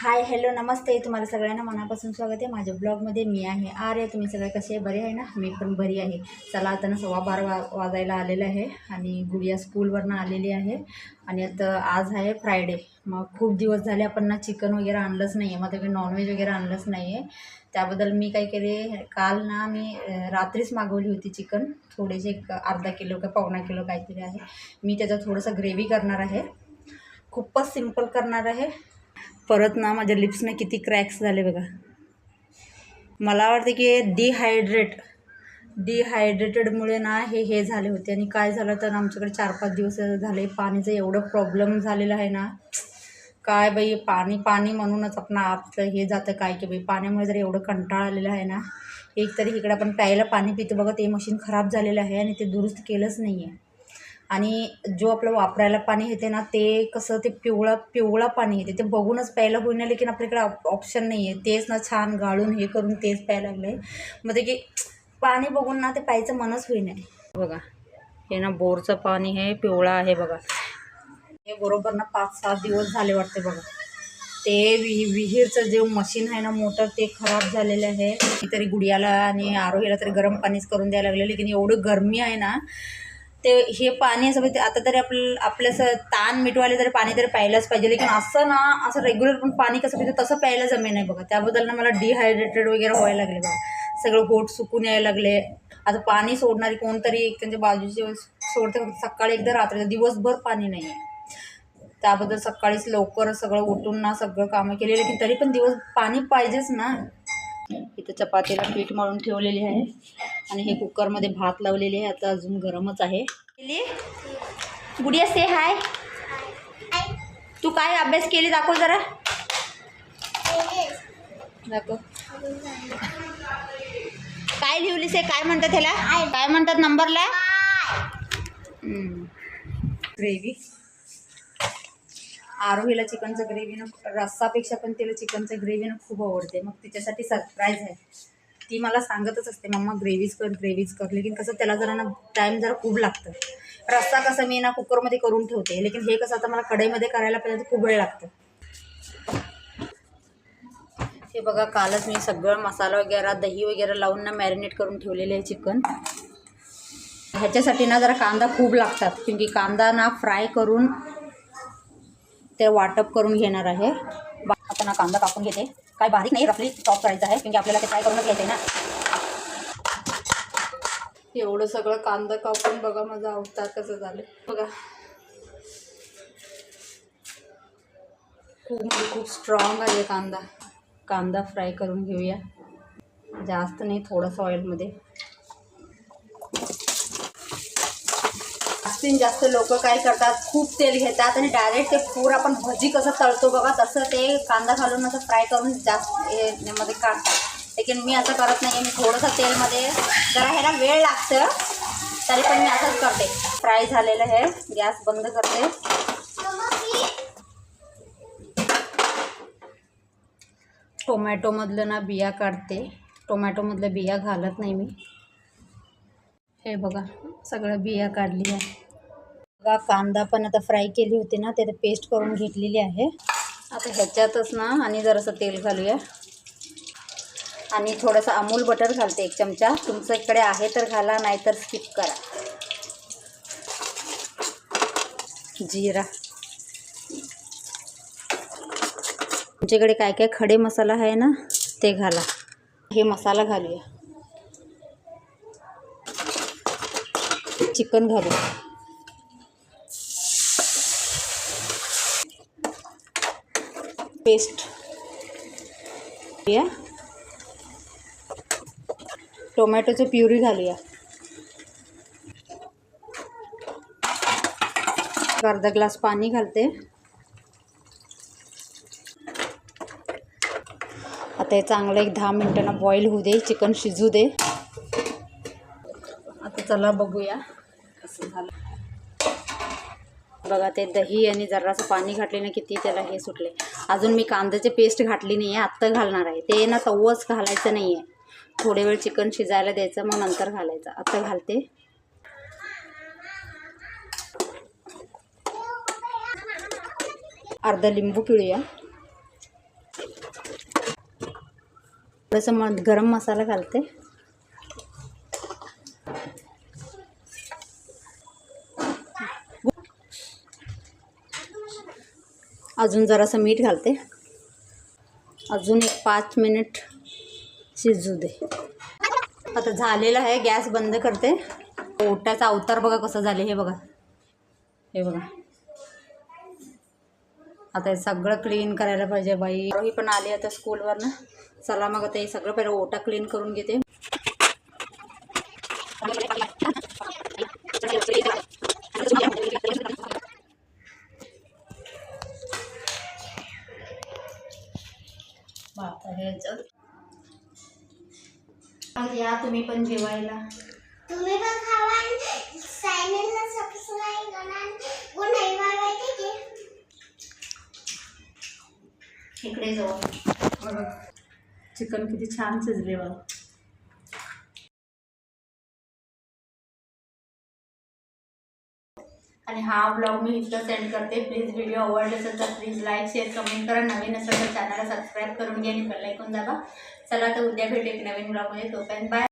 Hi hello नमस्ते. तुम्हाला सगळ्यांना मनापासून स्वागत आहे. माझ्या ब्लॉगमध्ये मी आहे. आर्य तुम्ही सगळे कसे बरे आहे ना? मी पण बरी आहे. चला आता ना सव्वा बारा वा वाजायला आलेलं आहे आणि गुडिया स्कूलवरनं आलेली आहे. आणि आता आज आहे फ्रायडे मग खूप दिवस झाले आपण ना चिकन वगैरे आणलंच नाही आहे मग काही नॉनव्हेज वगैरे आणलंच नाही आहे त्याबद्दल मी काय केले काल ना मी रात्रीच मागवली होती चिकन. थोडेसे अर्धा किलो का पावणा किलो काहीतरी आहे. मी त्याचं थोडंसं ग्रेव्ही करणार आहे. खूपच सिंपल करणार आहे. परत ना माझ्या लिप्सने किती क्रॅक्स झाले बघा. मला वाटते की डिहायड्रेट डिहायड्रेटेडमुळे ना हे हे झाले होते. आणि काय झालं तर आमच्याकडे चार पाच दिवस झाले पाणीचं एवढं प्रॉब्लेम झालेलं आहे ना. काय बाई पाणी पाणी म्हणूनच आपण आपलं हे जातं काय की बाई. पाण्यामुळे जर एवढं कंटाळा आलेलं आहे ना एक तरी इकडे आपण प्यायला पाणी पितो बघा ते मशीन खराब झालेलं आहे आणि ते दुरुस्त केलंच नाही आहे आणि जो आपलं वापरायला पाणी येते ना ते कसं ते पिवळा पिवळा पाणी येते. ते बघूनच प्यायला होईना लेकिन आपल्याकडे ऑप्शन नाही आहे. तेच ना छान गाळून हे करून तेच प्यायला लागलं आहे मग ते की पाणी बघून ना ते प्यायचं मनच होईना बघा हे ना बोरचं पाणी हे पिवळा आहे बघा. हे बरोबर ना पाच सात दिवस झाले वाटते बघा. ते विही विहीरचं जे मशीन आहे ना मोटर ते खराब झालेलं आहे. तरी गुडियाला आणि आरोहीला तरी गरम पाणीच करून द्यायला लागले लेकिन एवढं गरमी आहे ना ते हे पाणी असं म्हणजे आता तरी आपलं आपल्या असं ताण मिटवायला तरी पाणी तरी प्यायलाच पाहिजे. लेकिन असं ना असं रेग्युलर पण पाणी कसं पितो तसं प्यायला जमे नाही बघा. त्याबद्दल ना मला डिहायड्रेटेड वगैरे व्हायला लागले बघा. सगळं होट सुकून यायला लागले. आता पाणी सोडणारी कोणतरी एक त्यांच्या बाजूचे सोडते फक्त सकाळी एकदा रात्री. दिवसभर पाणी नाही आहे. त्याबद्दल सकाळीच लवकर सगळं उठून ना सगळं कामं केली. की तरी पण दिवस पाणी पाहिजेच ना. इथं चपातीला पीठ मळून ठेवलेली आहे. आणि हे कुकरमध्ये भात लावलेले आहे. आता अजून गरमच आहे. गुडिया से हाय. तू काय अभ्यास केली दाखव जरा. दाखव. काय लिहिलीस आहे काय म्हणतात त्याला काय म्हणतात नंबरला? ग्रेव्ही. आरोहीला चिकनचं ग्रेव्हीनं रस्सापेक्षा पण तिला चिकनचं ग्रेव्हीनं खूप आवडते. मग तिच्यासाठी सरप्राईज आहे. ती मला सांगतच असते मम्मा ग्रेव्हीज कर ग्रेव्हीज कर. लेकिन कसं त्याला जरा ना टाईम जरा खूप लागतं. रस्सा कसं मी ना कुकरमध्ये करून ठेवते. लेकिन हे कसं आता मला कढईमध्ये करायला पाहिजे तर खूप वेळ लागतं. हे बघा कालच मी सगळं मसाला वगैरे दही वगैरे लावून ना मॅरिनेट करून ठेवलेले आहे चिकन. ह्याच्यासाठी ना जरा कांदा खूप लागतात. की कांदा ना फ्राय करून ते वाटप करून घेणार आहे. बा आता ना कांदा कापून घेते. काय बारीक नाही रफली चॉप करायचं आहे क्योंकि आपल्याला ते फ्राय करूनच घ्यायचं आहे ना. एवढं सगळं कांदा कापून बघा माझा अवतार कसं झालं. बघा. खूप म्हणजे खूप स्ट्रॉंग आहे कांदा. कांदा फ्राय करून घेऊया. जास्त नाही थोडंसं ऑइलमध्ये जास्तीत जास्त लोक काय करतात? खूप तेल घेतात आणि डायरेक्ट ते पूर आपण भजी कसं तळतो बघा तसं ते कांदा घालून असं फ्राय करून जास्त हे- मध्ये काढतात. लेकिन मी असं करत नाही मी थोडंसं तेलमध्ये जरा ह्याला वेळ लागतं तरी पण मी असंच करते. फ्राय झालेलं आहे गॅस बंद करते. टोमॅटोमधलं ना बिया काढते. टोमॅटोमधलं बिया घालत नाही मी. हे बघा सगळं बिया काढली आहे. बघा कांदा पण आता फ्राय केली होती ना ते पेस्ट करून घेतलेली आहे. आता ह्याच्यातच ना आणि जरासं तेल घालूया. आणि थोडंसं अमूल बटर घालते एक चमचा. तुमचं इकडे आहे तर घाला नाहीतर स्किप करा. जिरा. तुमच्याकडे काय काय खडे मसाला आहे ना ते घाला. हे मसाला घालूया. चिकन घालूया. पेस्ट या. टोमॅटोचं प्युरी घालूया अर्धा ग्लास पाणी घालते. आता हे चांगलं एक दहा मिनटांना बॉईल होऊ दे चिकन शिजू दे. आता चला बघूया कसं झालं. बघा ते दही आणि जरासं पाणी घातले ना किती त्याला हे सुटले. अजून मी कांद्याची पेस्ट घातली नाही आहे आत्ता घालणार आहे. ते ना तवच घालायचं नाही आहे थोडे वेळ चिकन शिजायला द्यायचं मग नंतर घालायचं. आत्ता घालते. अर्धा लिंबू पिळूया. थोडंसं मग गरम मसाला घालते. अजून जरासं मीठ घालते. अजून एक पाच मिनिट शिजू दे. आता झालेलं आहे गॅस बंद करते. ओट्याचा अवतार बघा कसं झाले हे बघा. हे बघा. आता हे सगळं क्लीन करायला पाहिजे बाई. ही पण आली आता स्कूलवरनं चला मग आता हे सगळं पहिलं ओटा क्लीन करून घेते. हे जर- मग या तुम्ही पण जेवायला. तुम्ही पण खावा चॅनलला सबस्क्राईब करा इकडे जाऊ. बघा चिकन किती छान शिजले बघा. आणि हा ब्लॉग मी इथं सेंड करते. प्लीज व्हिडिओ आवडले असेल तर प्लीज लाईक शेअर कमेंट करा. नवीन असेल तर चॅनलला सबस्क्राईब करून घ्या आणि बेल ऐकून दाबा. चला तर उद्या भेटू एक नवीन ब्लॉगमध्ये तोपर्यंत बाय